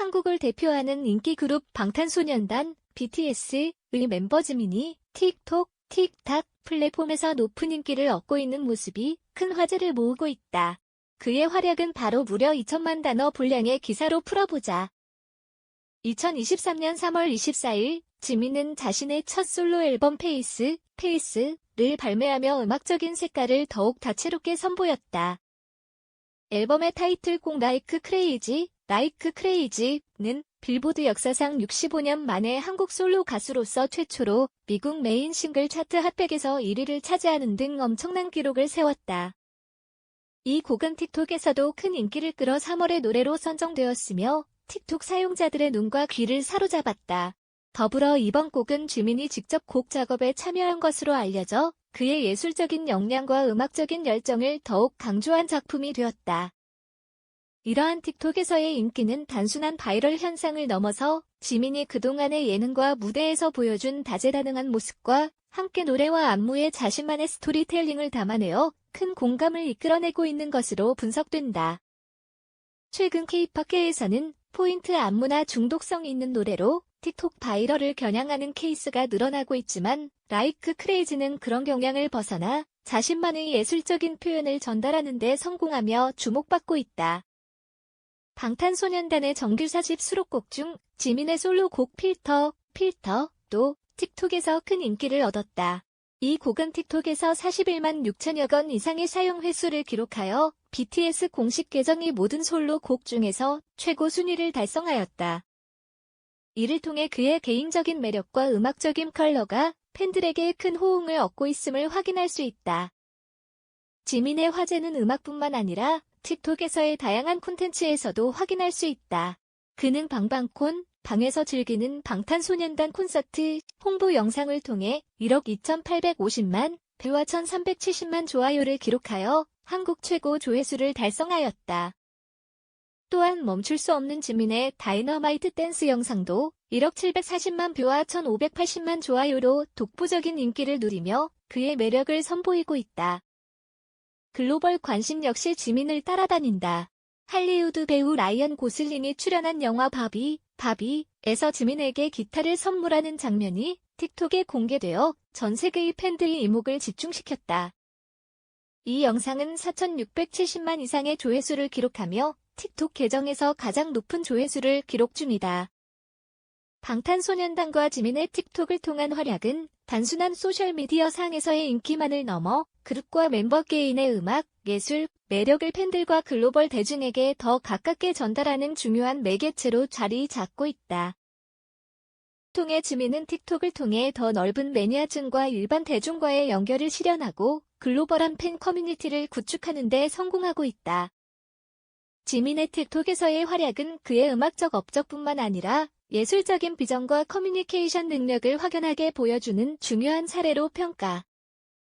한국을 대표하는 인기 그룹 방탄소년단 BTS의 멤버 지민이 틱톡, 틱탁 플랫폼에서 높은 인기를 얻고 있는 모습이 큰 화제를 모으고 있다. 그의 활약은 바로 무려 2천만 단어 분량의 기사로 풀어보자. 2023년 3월 24일 지민은 자신의 첫 솔로 앨범 페이스, 페이스를 발매하며 음악적인 색깔을 더욱 다채롭게 선보였다. 앨범의 타이틀곡 라이크 크레이지, 라이크 크레이지는 빌보드 역사상 65년 만에 한국 솔로 가수로서 최초로 미국 메인 싱글 차트 핫백에서 1위를 차지하는 등 엄청난 기록을 세웠다. 이 곡은 틱톡에서도 큰 인기를 끌어 3월의 노래로 선정되었으며 틱톡 사용자들의 눈과 귀를 사로잡았다. 더불어 이번 곡은 주민이 직접 곡 작업에 참여한 것으로 알려져 그의 예술적인 역량과 음악적인 열정을 더욱 강조한 작품이 되었다. 이러한 틱톡에서의 인기는 단순한 바이럴 현상을 넘어서 지민이 그동안의 예능과 무대에서 보여준 다재다능한 모습과 함께 노래와 안무에 자신만의 스토리텔링을 담아내어 큰 공감을 이끌어내고 있는 것으로 분석된다. 최근 K-팝계에서는 포인트 안무나 중독성 있는 노래로 틱톡 바이럴을 겨냥하는 케이스가 늘어나고 있지만 라이크 크레이지는 그런 경향을 벗어나 자신만의 예술적인 표현을 전달하는 데 성공하며 주목받고 있다. 방탄소년단의 정규 4집 수록곡 중 지민의 솔로곡 필터, 필터 도 틱톡에서 큰 인기를 얻었다. 이 곡은 틱톡에서 41만 6천여 건 이상의 사용 횟수를 기록하여 BTS 공식 계정이 모든 솔로 곡 중에서 최고 순위를 달성하였다. 이를 통해 그의 개인적인 매력과 음악적인 컬러가 팬들에게 큰 호응을 얻고 있음을 확인할 수 있다. 지민의 화제는 음악뿐만 아니라 틱톡에서의 다양한 콘텐츠에서도 확인할 수 있다. 그는 방방콘, 방에서 즐기는 방탄소년단 콘서트 홍보 영상을 통해 1억 2,850만 배와 1,370만 좋아요를 기록하여 한국 최고 조회수를 달성하였다. 또한 멈출 수 없는 지민의 다이너마이트 댄스 영상도 1억 740만 뷰와 1,580만 좋아요로 독보적인 인기를 누리며 그의 매력을 선보이고 있다. 글로벌 관심 역시 지민을 따라다닌다. 할리우드 배우 라이언 고슬링이 출연한 영화 바비, 바비에서 지민에게 기타를 선물하는 장면이 틱톡에 공개되어 전 세계의 팬들의 이목을 집중시켰다. 이 영상은 4,670만 이상의 조회수를 기록하며 틱톡 계정에서 가장 높은 조회수를 기록 중이다. 방탄소년단과 지민의 틱톡을 통한 활약은 단순한 소셜미디어 상에서의 인기만을 넘어 그룹과 멤버 개인의 음악, 예술, 매력을 팬들과 글로벌 대중에게 더 가깝게 전달하는 중요한 매개체로 자리 잡고 있다. 통해 지민은 틱톡을 통해 더 넓은 매니아층과 일반 대중과의 연결을 실현하고 글로벌한 팬 커뮤니티를 구축하는 데 성공하고 있다. 지민의 틱톡에서의 활약은 그의 음악적 업적뿐만 아니라 예술적인 비전과 커뮤니케이션 능력을 확연하게 보여주는 중요한 사례로 평가.